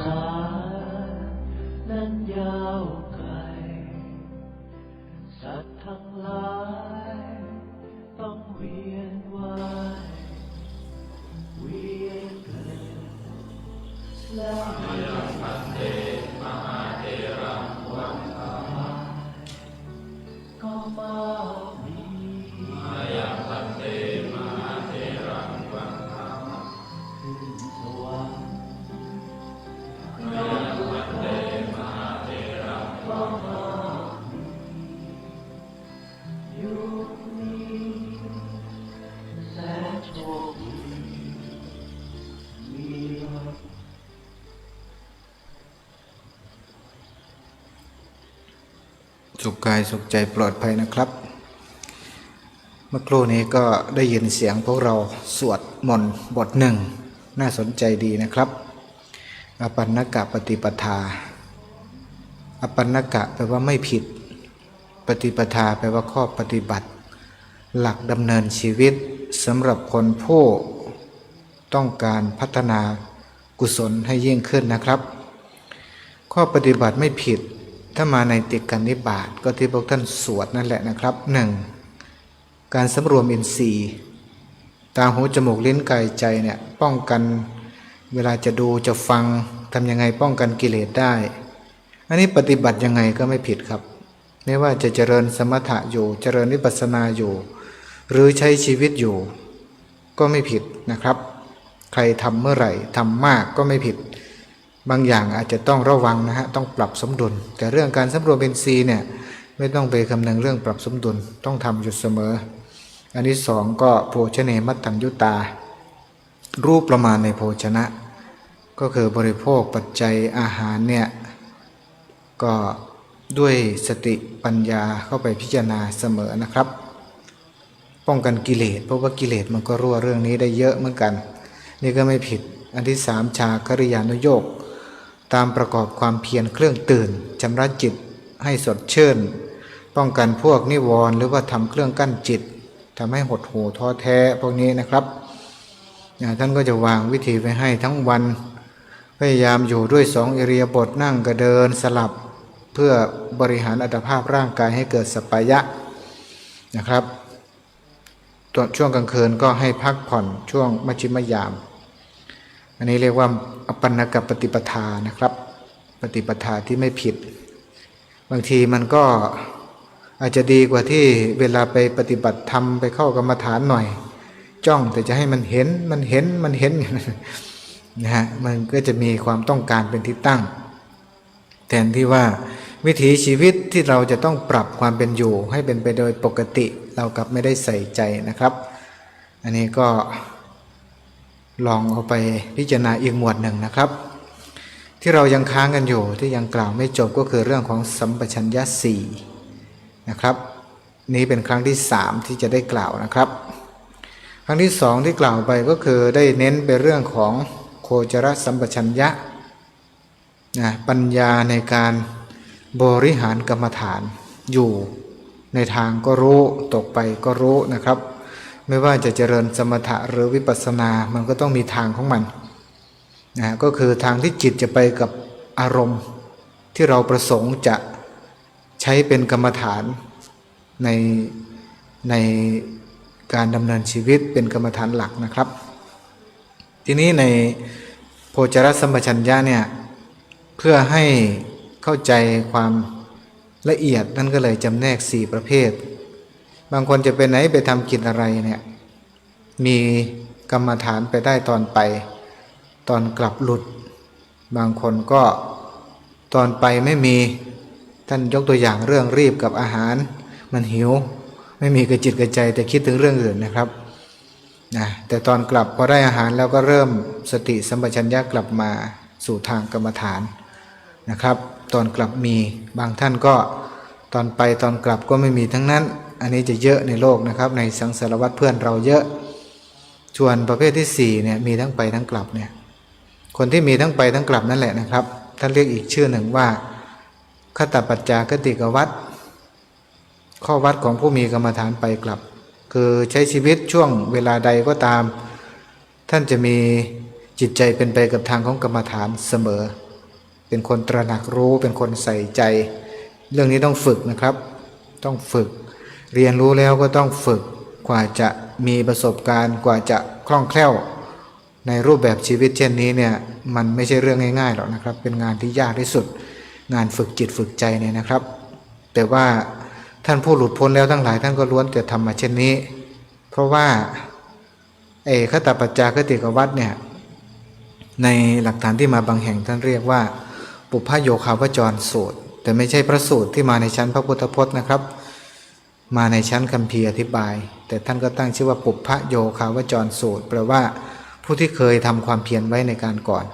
สานั้นยาว สุขกายสุขใจปลอดภัยนะครับ เมื่อครู่นี้ก็ได้ยินเสียงพวกเราสวดมนต์บทหนึ่ง น่าสนใจดีนะครับอปันนกะปฏิปทาอปันนกะแปลว่าไม่ผิด ปฏิปทาแปลว่าข้อปฏิบัติ หลักดำเนินชีวิตสำหรับคนผู้ต้องการพัฒนากุศลให้ยิ่งขึ้นนะครับ ข้อปฏิบัติไม่ผิด ถ้ามาในติกันนิบาตก็ที่พวกท่านสวดนั่นแหละนะครับหนึ่งการสำรวมอินทรีย์ ตาหูจมูกลิ้นกายใจเนี่ยป้องกันเวลาจะดูจะฟังทำยังไงป้องกันกิเลสได้ อันนี้ปฏิบัติยังไงก็ไม่ผิดครับไม่ว่าจะเจริญสมถะอยู่ เจริญวิปัสสนาอยู่ หรือใช้ชีวิตอยู่ ก็ไม่ผิดนะครับ ใครทำเมื่อไหร่ทำมากก็ไม่ผิด บางอย่างอาจจะต้องระวังนะฮะต้องปรับสมดุล แต่เรื่องการสำรวมเบนซีเนี่ยไม่ต้องไปคำนึงเรื่องปรับสมดุลต้องทำอยู่เสมอ อันที่สองก็โภชเนมัตตัญยุตา รูปประมาณในโภชนะ ก็คือบริโภคปัจจัยอาหารเนี่ยก็ด้วยสติปัญญาเข้าไปพิจารณาเสมอนะครับ ป้องกันกิเลสเพราะว่ากิเลสมันก็รั่วเรื่องนี้ได้เยอะเหมือนกัน นี่ก็ไม่ผิดอันที่สามชาคริยานุโยก ตามประกอบความเพียรเครื่องตื่นชำระจิตให้สดชื่น ป้องกันพวกนิวรณ์หรือว่าทำเครื่องกั้นจิตทำให้หดหู่ท้อแท้พวกนี้นะครับท่านก็จะวางวิธีไว้ให้ทั้งวัน พยายามอยู่ด้วยสองอิริยาบถนั่งกระเดินสลับเพื่อบริหารอัตภาพร่างกายให้เกิดสปายะนะครับตอนช่วงกลางคืนก็ให้พักผ่อนช่วงมัชชิมยาม อันนี้เรียกว่าอปันนกับปฏิปทานะครับ ปฏิปทาที่ไม่ผิด บางทีมันก็อาจจะดีกว่าที่เวลาไปปฏิบัติธรรมไปเข้ากรรมฐานหน่อย จ้องแต่จะให้มันเห็นมันเห็นมันเห็นนะฮะมันก็จะมีความต้องการเป็นที่ตั้ง แทนที่ว่าวิถีชีวิตที่เราจะต้องปรับความเป็นอยู่ให้เป็นไปโดยปกติเรากลับไม่ได้ใส่ใจนะครับ อันนี้ก็ ลองเอาไปพิจารณาอีกหมวดหนึ่งนะครับ ที่เรายังค้างกันอยู่ที่ยังกล่าวไม่จบก็คือเรื่องของสัมปชัญญะสี่นะครับ นี้เป็นครั้งที่สามที่จะได้กล่าวนะครับ ครั้งที่สองที่กล่าวไปก็คือได้เน้นไปเรื่องของโคจรสัมปชัญญะนะปัญญาในการบริหารกรรมฐานอยู่ในทางก็รู้ตกไปก็รู้นะครับ ไม่ว่าจะเจริญสมถะหรือวิปัสสนา มันก็ต้องมีทางของมันนะก็คือทางที่จิตจะไปกับอารมณ์ ที่เราประสงค์จะใช้เป็นกรรมฐานในในการดำเนินชีวิตเป็นกรรมฐานหลักนะครับ ทีนี้ในโพจรสัมปชัญญะเนี่ยเพื่อให้เข้าใจความละเอียดนั่นก็เลยจำแนกสี่ประเภท บางคนจะไปไหนไปทำกิจอะไรเนี่ย มีกรรมฐานไปได้ตอนไป ตอนกลับหลุด บางคนก็ตอนไปไม่มีท่านยกตัวอย่างเรื่องรีบกับอาหาร มันหิว ไม่มีกระจิตกระใจแต่คิดถึงเรื่องอื่นนะครับนะแต่ตอนกลับพอได้อาหารแล้วก็เริ่มสติสัมปชัญญะกลับมาสู่ทางกรรมฐานนะครับ ตอนกลับมีบางท่านก็ตอนไปตอนกลับก็ไม่มีทั้งนั้น อันนี้จะเยอะในโลกนะครับ ในสังสารวัตรเพื่อนเราเยอะส่วนประเภทที่สี่เนี่ยมีทั้งไปทั้งกลับเนี่ยคนที่มีทั้งไปทั้งกลับนั่นแหละนะครับท่านเรียกอีกชื่อหนึ่งว่าคตปัจจากติกวัตข้อวัดของผู้มีกรรมฐานไปกลับ คือใช้ชีวิตช่วงเวลาใดก็ตาม ท่านจะมีจิตใจเป็นไปกับทางของกรรมฐานเสมอ เป็นคนตระหนักรู้เป็นคนใส่ใจ เรื่องนี้ต้องฝึกนะครับ ต้องฝึก เรียนรู้แล้วก็ต้องฝึกกว่าจะมีประสบการณ์กว่าจะคล่องแคล่ว ในรูปแบบชีวิตเช่นนี้เนี่ยมันไม่ใช่เรื่องง่ายๆหรอกนะครับ เป็นงานที่ยากที่สุด งานฝึกจิตฝึกใจเนี่ยนะครับ แต่ว่าท่านผู้หลุดพ้นแล้วทั้งหลายท่านก็ล้วนแต่ทำมาเช่นนี้ เพราะว่าเอขตปัจจาคติกวัตเนี่ยในหลักฐานที่มาบางแห่งท่านเรียกว่า ปุพพโยคาวจรสูตร แต่ไม่ใช่พระสูตรที่มาในชั้นพระพุทธพจน์นะครับ มาในชั้นคัมภีร์อธิบาย แต่ท่านก็ตั้งชื่อว่าปุพพโยคาวจรสูตรแปลว่าผู้ที่เคยทำความเพียรไว้ในการก่อน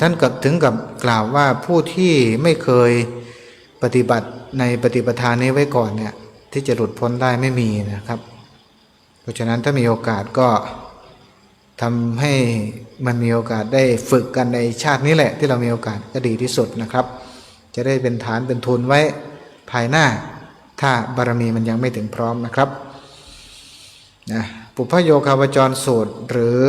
ท่านกับถึงกับกล่าวว่าผู้ที่ไม่เคยปฏิบัติในปฏิปทานนี้ไว้ก่อนเนี่ยที่จะหลุดพ้นได้ไม่มีนะครับ เพราะฉะนั้นถ้ามีโอกาสก็ทำให้มันมีโอกาสได้ฝึกกันในชาตินี้แหละ ที่เรามีโอกาสก็ดีที่สุดนะครับ จะได้เป็นฐานเป็นทุนไว้ภายหน้า ถ้าบารมีมันยังไม่ถึงพร้อมนะครับนะปุพพโยคาวจรสูตรหรือ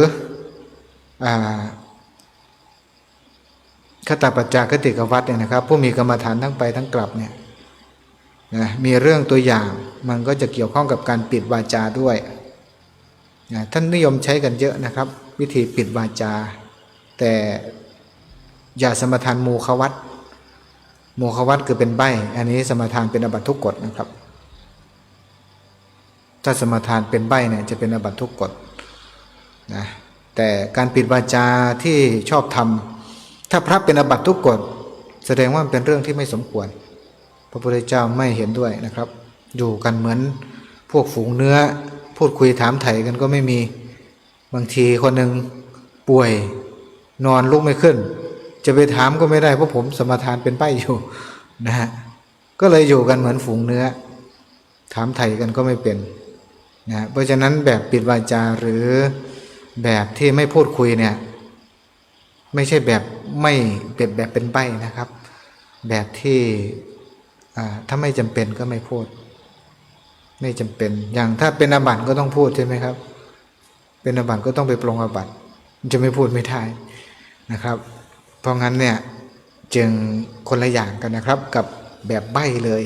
คตปัจจากติกวัตเนี่ยนะครับ ผู้มีกรรมฐานทั้งไปทั้งกลับเนี่ยนะมีเรื่องตัวอย่างมันก็จะเกี่ยวข้องกับการปิดวาจาด้วยนะท่านนิยมใช้กันเยอะนะครับ วิธีปิดวาจา แต่อย่าสมทานโมควัตร โมควัตคือเป็นใบอันนี้สมทานเป็นอบัตทุกกฎนะครับ ถ้าสมทานเป็นใบเนี่ยจะเป็นอบัตทุกกฎนะแต่การปิดวาจาที่ชอบทำถ้าพระเป็นอบัตทุกกฎแสดงว่าเป็นเรื่องที่ไม่สมควร พระพุทธเจ้าไม่เห็นด้วยนะครับ อยู่กันเหมือนพวกฝูงเนื้อ พูดคุยถามไถ่กันก็ไม่มีบางทีคนหนึ่งป่วยนอนลุกไม่ขึ้น จะไปถามก็ไม่ได้เพราะผมสมทานเป็นใบอยู่นะฮะก็เลยอยู่กันเหมือนฝูงเนื้อ ถามไถ่กันก็ไม่เป็นนะเพราะฉะนั้นแบบปิดวาจาหรือแบบที่ไม่พูดคุยเนี่ยไม่ใช่แบบไม่เป็นแบบเป็นใบนะครับ แบบที่ถ้าไม่จำเป็นก็ไม่พูด ไม่จำเป็นอย่างถ้าเป็นอาบัติก็ต้องพูดใช่ไหมครับ เป็นอาบัติก็ต้องไปปรงอาบัติจะไม่พูดไม่ได้นะครับ เพราะงั้นเนี่ยจึงคนละอย่างกันนะครับกับแบบใบ้เลย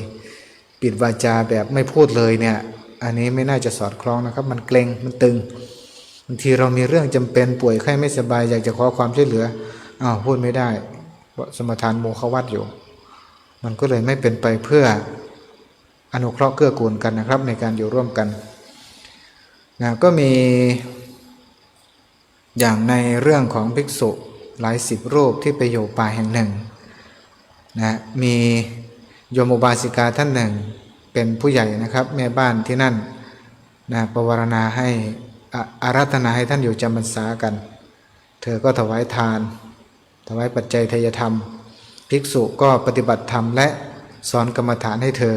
ปิดวาจาแบบไม่พูดเลยเนี่ยอันนี้ไม่น่าจะสอดคล้องนะครับ มันเกรงมันตึงบางทีเรามีเรื่องจำเป็นป่วยไข้ไม่สบายอยากจะขอความช่วยเหลืออ้าวพูดไม่ได้เพราะสมทานโมฆวัตอยู่ มันก็เลยไม่เป็นไปเพื่ออนุเคราะห์เกื้อกูลกันนะครับในการอยู่ร่วมกันนะก็มีอย่างในเรื่องของภิกษุ หลายสิบรูปที่ไปอยู่ป่าแห่งหนึ่งนะมีโยมอุบาสิกาท่านหนึ่งเป็นผู้ใหญ่นะครับ แม่บ้านที่นั่นนะประวารณาให้อารัธนาให้ท่านอยู่จำพรรษากัน เธอก็ถวายทาน ถวายปัจจัยทยธรรม ภิกษุก็ปฏิบัติธรรมและสอนกรรมฐานให้เธอ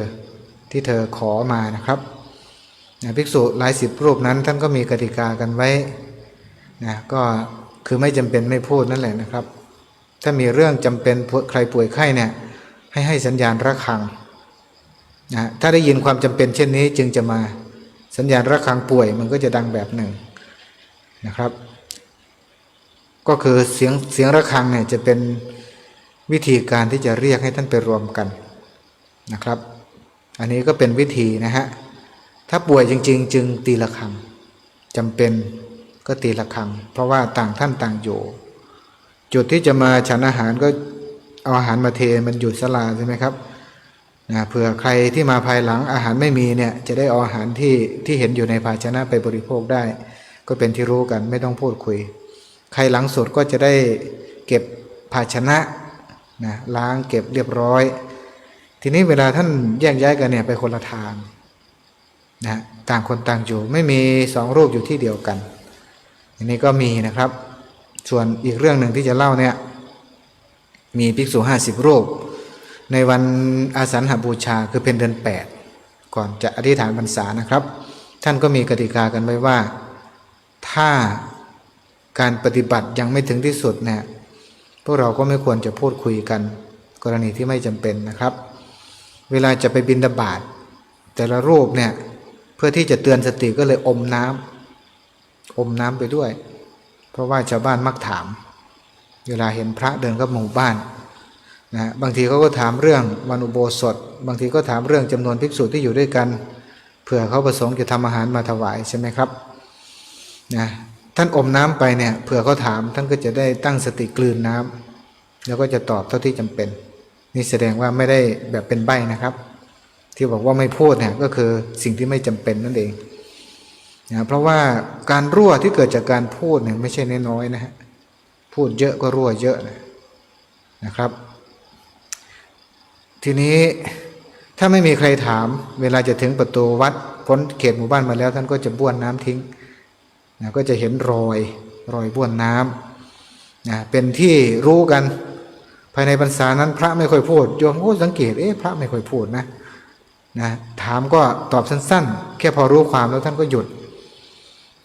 ที่เธอขอมานะครับนะภิกษุหลายสิบรูปนั้นท่านก็มีกติกากันไว้นะก็ คือไม่จำเป็นไม่พูดนั่นแหละนะครับ ถ้ามีเรื่องจำเป็นใครป่วยไข้เนี่ยให้ให้สัญญาณระฆังนะถ้าได้ยินความจำเป็นเช่นนี้จึงจะมาสัญญาณระฆังป่วยมันก็จะดังแบบหนึ่งนะครับ ก็คือเสียงเสียงระฆังเนี่ยจะเป็นวิธีการที่จะเรียกให้ท่านไปรวมกันนะครับ อันนี้ก็เป็นวิธีนะฮะถ้าป่วยจริง ๆ จึงตีระฆังจำเป็น ก็ตีระฆังเพราะว่าต่างท่านต่างอยู่ จุดที่จะมาฉันอาหารก็เอาอาหารมาเทมันอยู่ศาลาใช่ไหมครับนะเผื่อใครที่มาภายหลังอาหารไม่มีเนี่ยจะได้เอาอาหารที่ที่เห็นอยู่ในภาชนะไปบริโภคได้ ก็เป็นที่รู้กันไม่ต้องพูดคุย ใครหลังสุดก็จะได้เก็บภาชนะนะล้างเก็บเรียบร้อย ทีนี้เวลาท่านแยกย้ายกันเนี่ยไปคนละทางนะต่างคนต่างอยู่ไม่มีสองรูปอยู่ที่เดียวกัน อันนี้ก็มีนะครับ ส่วนอีกเรื่องหนึ่งที่จะเล่าเนี่ยมีภิกษุห้าสิบรูป ในวันอาสันหบูชาคือเป็นเดือนแปดก่อนจะอธิษฐานพรรษานะครับ ท่านก็มีกติกากันไว้ว่า ถ้าการปฏิบัติยังไม่ถึงที่สุดเนี่ยพวกเราก็ไม่ควรจะพูดคุยกัน กรณีที่ไม่จำเป็นนะครับ เวลาจะไปบินดาบาดแต่ละรูปเนี่ยเพื่อที่จะเตือนสติก็เลยอมน้ำ อมน้ำไปด้วย เพราะว่าชาวบ้านมักถาม เวลาเห็นพระเดินเข้าหมู่บ้านนะบางทีเขาก็ถามเรื่องวันอุโบสถ บางทีก็ถามเรื่องจำนวนภิกษุที่อยู่ด้วยกัน เผื่อเขาประสงค์จะทำอาหารมาถวายใช่ไหมครับนะท่านอมน้ำไปเนี่ยเผื่อเขาถามท่านก็จะได้ตั้งสติกลืนน้ำแล้วก็จะตอบเท่าที่จำเป็น นี่แสดงว่าไม่ได้แบบเป็นใบ้นะครับ ที่บอกว่าไม่พูดเนี่ยก็คือสิ่งที่ไม่จำเป็นนั่นเอง นะเพราะว่าการรั่วที่เกิดจากการพูดเนี่ยไม่ใช่น้อยๆนะฮะพูดเยอะก็รั่วเยอะนะนะครับ ทีนี้ถ้าไม่มีใครถาม เวลาจะถึงประตูวัดพ้นเขตหมู่บ้านมาแล้ว ท่านก็จะบ้วนน้ำทิ้งนะก็จะเห็นรอยรอยบ้วนน้ำนะเป็นที่รู้กันภายในพรรษานั้น พระไม่ค่อยพูดโยมก็สังเกตเอ๊ะพระไม่ค่อยพูดนะนะถามก็ตอบสั้นๆ แค่พอรู้ความแล้วท่านก็หยุด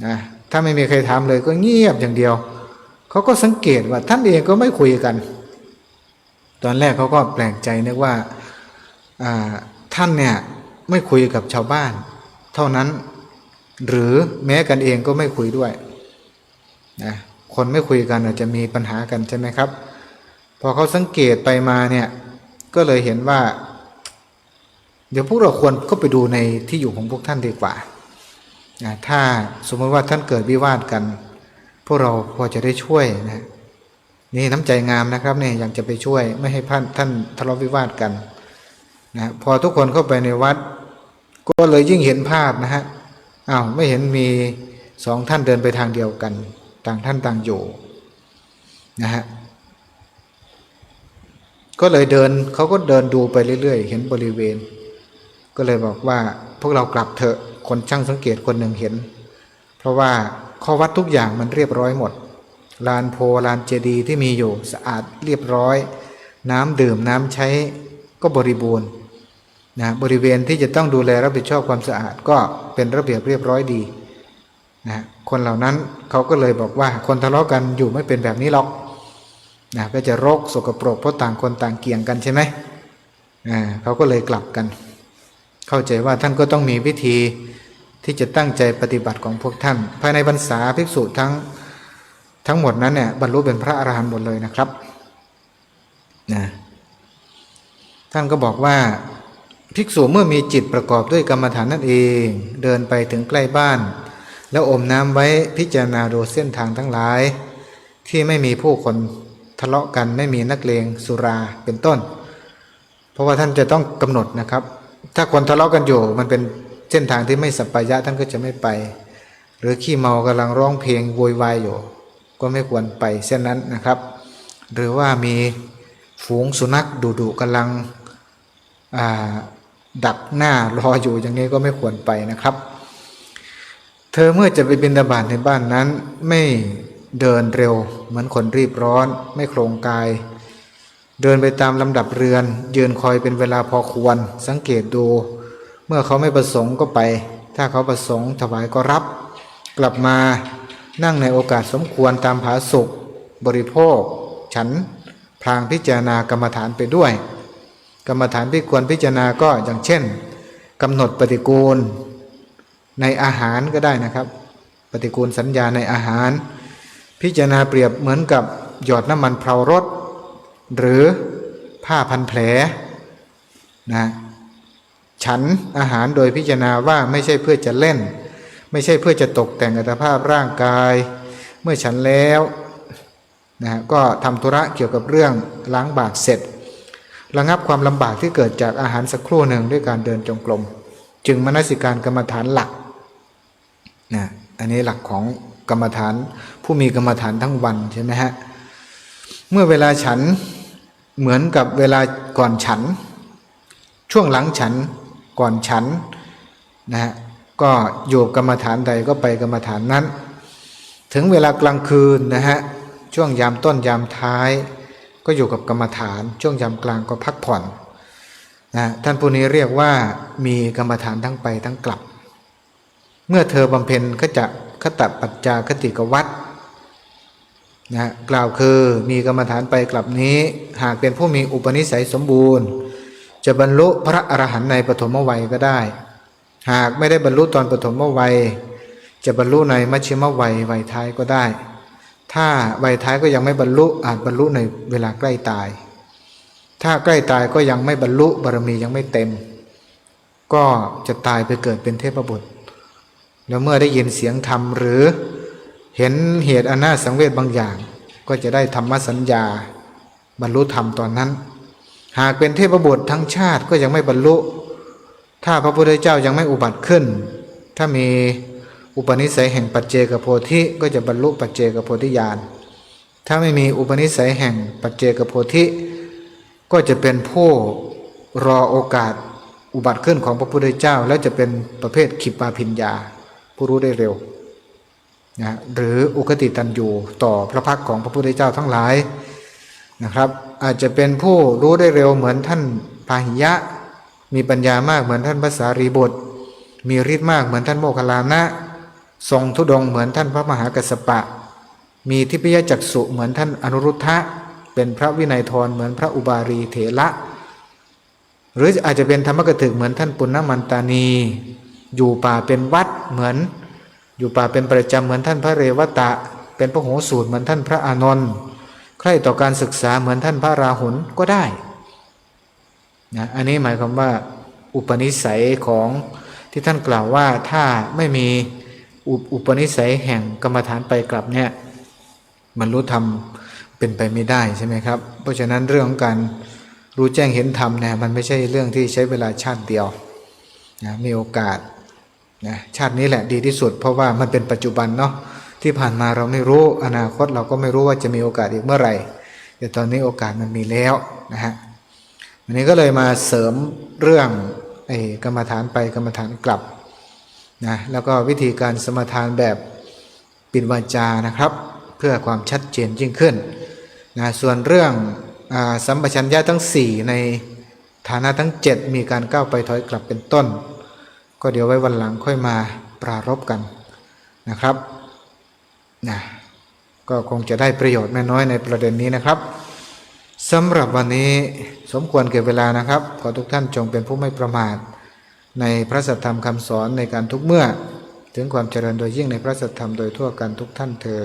นะถ้าไม่มีใครถามเลยก็เงียบอย่างเดียว เขาก็สังเกตว่าท่านเองก็ไม่คุยกัน ตอนแรกเขาก็แปลกใจนึกว่าท่านเนี่ยไม่คุยกับชาวบ้าน เท่านั้นหรือแม้กันเองก็ไม่คุยด้วยนะคนไม่คุยกันอาจจะมีปัญหากันใช่ไหมครับ พอเขาสังเกตไปมาเนี่ยก็เลยเห็นว่า เดี๋ยวพวกเราควรก็ไปดูในที่อยู่ของพวกท่านดีกว่า ถ้าสมมติว่าท่านเกิดวิวาทกัน พวกเราพอจะได้ช่วยนะนี่น้ำใจงามนะครับเนี่ยอยากจะไปช่วยไม่ให้ท่านท่านทะเลาะวิวาทกันนะพอทุกคนเข้าไปในวัด ก็เลยยิ่งเห็นภาพนะฮะอ้าวไม่เห็นมีสองท่านเดินไปทางเดียวกัน ต่างท่านต่างอยู่นะฮะก็เลยเดินเขาก็เดินดูไปเรื่อยๆ เห็นบริเวณ ก็เลยบอกว่าพวกเรากลับเถอะ คนช่างสังเกตคนหนึ่งเห็น เพราะว่าข้อวัดทุกอย่างมันเรียบร้อยหมด ลานโพลานเจดีย์ที่มีอยู่สะอาดเรียบร้อย น้ำดื่มน้ำใช้ก็บริบูรณ์นะบริเวณที่จะต้องดูแลรับผิดชอบความสะอาดก็เป็นระเบียบเรียบร้อยดีนะคนเหล่านั้นเขาก็เลยบอกว่าคนทะเลาะกันอยู่ไม่เป็นแบบนี้หรอกนะก็จะรกสกปรกเพราะต่างคนต่างเกี่ยงกันใช่ไหมอ่าเขาก็เลยกลับกัน เข้าใจว่าท่านก็ต้องมีวิธี ที่จะตั้งใจปฏิบัติของพวกท่าน ภายในพรรษาภิกษุทั้งทั้งหมดนั้นเนี่ยบรรลุเป็นพระอรหันต์หมดเลยนะครับนะท่านก็บอกว่าภิกษุเมื่อมีจิตประกอบด้วยกรรมฐานนั่นเอง เดินไปถึงใกล้บ้าน แล้วอมน้ำไว้พิจารณาดูเส้นทางทั้งหลาย ที่ไม่มีผู้คนทะเลาะกันไม่มีนักเลงสุราเป็นต้น เพราะว่าท่านจะต้องกำหนดนะครับ ถ้าคนทะเลาะกันอยู่มันเป็น เส้นทางที่ไม่สัปปายะท่านก็จะไม่ไป หรือขี้เมากำลังร้องเพลงโวยวายอยู่ ก็ไม่ควรไปเส้นนั้นนะครับ หรือว่ามีฝูงสุนัขดุดุกำลังดักหน้ารออยู่อย่างนี้ก็ไม่ควรไปนะครับ เธอเมื่อจะไปบินดาบาตในบ้านนั้น ไม่เดินเร็ว เหมือนคนรีบร้อน ไม่โครงกาย เดินไปตามลำดับเรือน ยืนคอยเป็นเวลาพอควร สังเกตดู เมื่อเขาไม่ประสงค์ก็ไป ถ้าเขาประสงค์ถวายก็รับ กลับมานั่งในโอกาสสมควรตามผาสุกบริโภค ฉันพลางพิจารณากรรมฐานไปด้วย กรรมฐานที่ควรพิจารณาก็อย่างเช่นกำหนดปฏิกูล ในอาหารก็ได้นะครับ ปฏิกูลสัญญาในอาหาร พิจารณาเปรียบเหมือนกับหยอดน้ำมันเพลารถ หรือผ้าพันแผลนะ ฉันอาหารโดยพิจารณาว่าไม่ใช่เพื่อจะเล่น ไม่ใช่เพื่อจะตกแต่งอัตภาพร่างกาย เมื่อฉันแล้วนะก็ทำธุระเกี่ยวกับเรื่องล้างบาตรเสร็จระงับความลำบากที่เกิดจากอาหารสักครู่หนึ่งด้วยการเดินจงกรมจึงมนสิการกรรมฐานหลักนะอันนี้หลักของกรรมฐานผู้มีกรรมฐานทั้งวันใช่ไหมฮะเมื่อเวลาฉันเหมือนกับเวลาก่อนฉัน ช่วงหลังฉัน ก่อนฉันนะฮะก็อยู่กรรมฐานใดก็ไปกรรมฐานนั้น ถึงเวลากลางคืนนะฮะช่วงยามต้นยามท้าย ก็อยู่กับกรรมฐาน ช่วงยามกลางก็พักผ่อนนะท่านผู้นี้เรียกว่ามีกรรมฐานทั้งไปทั้งกลับ เมื่อเธอบำเพ็ญก็จะคตปัจจาคติกวัตนะกล่าวคือมีกรรมฐานไปกลับนี้ หากเป็นผู้มีอุปนิสัยสมบูรณ์ จะบรรลุพระอรหันต์ในปฐมวัยก็ได้ หากไม่ได้บรรลุตอนปฐมวัย จะบรรลุในมัชชิมวัยวัยท้ายก็ได้ ถ้าวัยท้ายก็ยังไม่บรรลุอาจบรรลุในเวลาใกล้ตาย ถ้าใกล้ตายก็ยังไม่บรรลุบารมียังไม่เต็ม ก็จะตายไปเกิดเป็นเทพบุตรแล้วเมื่อได้ยินเสียงธรรมหรือเห็นเหตุอันน่าสังเวชบางอย่าง ก็จะได้ธรรมสัญญา บรรลุธรรมตอนนั้น หากเป็นเทพบุตรทั้งชาติก็ยังไม่บรรลุ ถ้าพระพุทธเจ้ายังไม่อุบัติขึ้น ถ้ามีอุปนิสัยแห่งปัจเจกโพธิก็จะบรรลุปัจเจกโพธิญาณ ถ้าไม่มีอุปนิสัยแห่งปัจเจกโพธิ ก็จะเป็นผู้รอโอกาสอุบัติขึ้นของพระพุทธเจ้า แล้วจะเป็นประเภทขิปาพิญญา ผู้รู้ได้เร็วนะหรืออุคติตันยูต่อพระพักของพระพุทธเจ้าทั้งหลายนะครับ อาจจะเป็นผู้รู้ได้เร็วเหมือนท่านพาหิยะ มีปัญญามากเหมือนท่านภาษารีบุตรมีฤทธิ์มากเหมือนท่านโมคคลานะ ทรงทุดงเหมือนท่านพระมหากัสปะ มีทิพยจักษุเหมือนท่านอนุรุทธะ เป็นพระวินัยทรเหมือนพระอุบารีเถระหรืออาจจะเป็นธรรมกถึกเหมือนท่านปุณณมันตานี อยู่ป่าเป็นวัดเหมือน อยู่ป่าเป็นประจำเหมือนท่านพระเรวตะ เป็นพระโหสูตรเหมือนท่านพระอานนท์ ใคร่ต่อการศึกษาเหมือนท่านพระราหุลก็ได้นะอันนี้หมายความว่าอุปนิสัยของที่ท่านกล่าวว่าถ้าไม่มีอุอุปนิสัยแห่งกรรมฐานไปกลับเนี่ยบรรลุธรรมเป็นไปไม่ได้ใช่ไหมครับ เพราะฉะนั้นเรื่องของการรู้แจ้งเห็นธรรมเนี่ยมันไม่ใช่เรื่องที่ใช้เวลาชาติเดียวนะมีโอกาสนะชาตินี้แหละดีที่สุด เพราะว่ามันเป็นปัจจุบันเนาะ ที่ผ่านมาเราไม่รู้อนาคตเราก็ไม่รู้ว่าจะมีโอกาสอีกเมื่อไหร่แต่ตอนนี้โอกาสมันมีแล้วนะฮะวันนี้ก็เลยมาเสริมเรื่องไอ้กรรมฐานไปกรรมฐานกลับนะแล้วก็วิธีการสมทานแบบปิดวาจานะครับ เพื่อความชัดเจนยิ่งขึ้นนะส่วนเรื่องอสัมปชัญญะทั้ง 4 ในฐานะทั้ง 7 มีการก้าวไปถอยกลับเป็นต้น ก็เดี๋ยวไว้วันหลังค่อยมาปรารบกันนะครับ นะก็คงจะได้ประโยชน์ไม่น้อยในประเด็นนี้นะครับสำหรับวันนี้สมควรเก็บเวลานะครับ ขอทุกท่านจงเป็นผู้ไม่ประมาท ในพระสัทธรรมคำสอนในการทุกเมื่อ ถึงความเจริญโดยยิ่งในพระสัทธรรมโดยทั่วกันทุกท่านเทอ